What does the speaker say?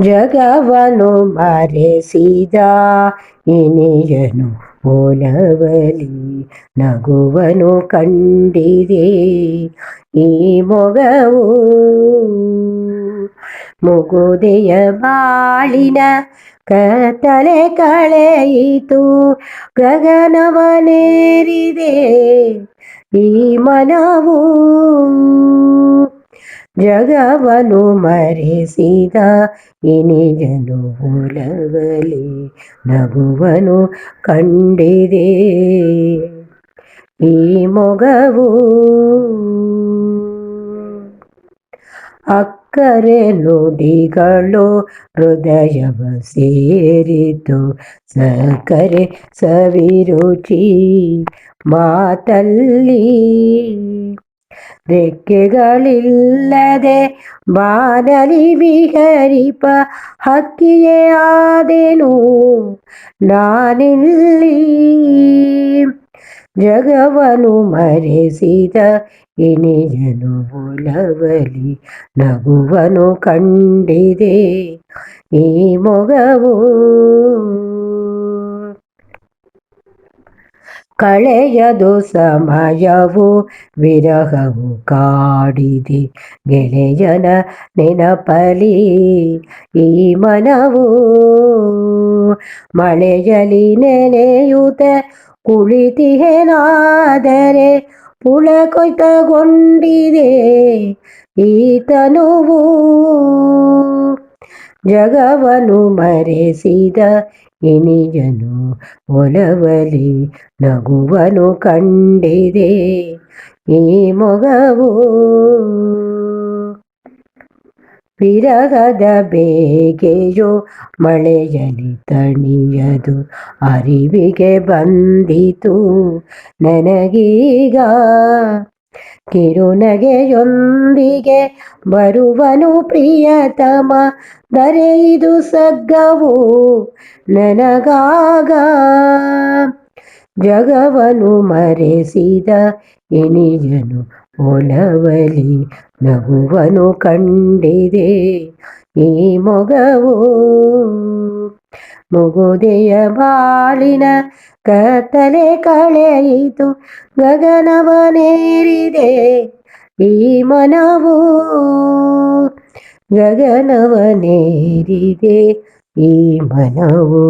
ಜಗವನು ಮರೆಸಿದ ಇನಿಯನು ಓಲವಲಿ ನಗುವನು ಕಂಡಿದೆ ಈ ಮೊಗವು. ಮುಗುದೆಯ ಬಾಳಿನ ಕತ್ತಲೆ ಕಳೆಯಿತು, ಗಗನವನೇರಿದೆ ಈ ಮನವು. ಜಗವನು ಮರೆಸಿದ ಇನಿಜನು ಹುಲವಲಿ ನಗುವನು ಕಂಡಿದೆ. ಈ ಮೊಗವು ಅಕ್ಕರೆ ನುಡಿಗಳು ಹೃದಯವ ಸೇರಿತು ಸಕ್ಕರೆ ಸವಿರುಚಿ ಮಾತಲ್ಲಿ ರೆಕ್ಕೆಗಳಿಲ್ಲದೆ ಬಾನಲಿ ವಿಹರಿಪ ಹಕ್ಕಿಯೇ ಆದೆನು ನಾನಿಲ್ಲಿ. ಜಗವನು ಮರೆಸಿದ ಇನಿಯನು ಒಲವಲಿ ನಗುವನು ಕಂಡಿದೆ ಈ ಮೊಗವು. ಕಳೆಯದು ಸಮಯವು ವಿರಹವು ಕಾಡಿದೆ. ಗೆಳೆಯನ ನೆನಪಲಿ ಈ ಮನವು ಮಳೆಯಲಿ ನೆನೆಯುತ್ತ ಕುಳಿತಿಹೇನಾದರೆ ಪುಳಕೊಯ್ತಗೊಂಡಿದೆ ಈ ತನುವು ಜಗವನು ಮರೆಸಿದ ಇನಿಯನು ಒಲವಲಿ ನಗುವನು ಕಂಡಿದೆ ಈ ಮೊಗವು. ವಿರಗದ ಬೇಗೆಯೋ ಮಳೆಯಲಿ ತಣಿಯದು, ಅರಿವಿಗೆ ಬಂದಿತು. ನನಗೀಗ ಕಿರುನಗೆಯೊಂದಿಗೆ ಬರುವನು ಪ್ರಿಯತಮ ದರೆಯಿದು ಸಗ್ಗವು ನನಗಾಗ. ಜಗವನು ಮರೆಸಿದ ಇನಿಯನು ಒಲವಲಿ ನಗುವನು ಕಂಡಿದೆ ಈ ಮೊಗವು. ಮುಗುದೆಯ ಬಾಳಿನ ಕತ್ತಲೆ ಕಳೆಯಿತು ಗಗನವನೇರಿದೆ ಈ ಮನವು ಗಗನವನೇರಿದೆ ಈ ಮನವು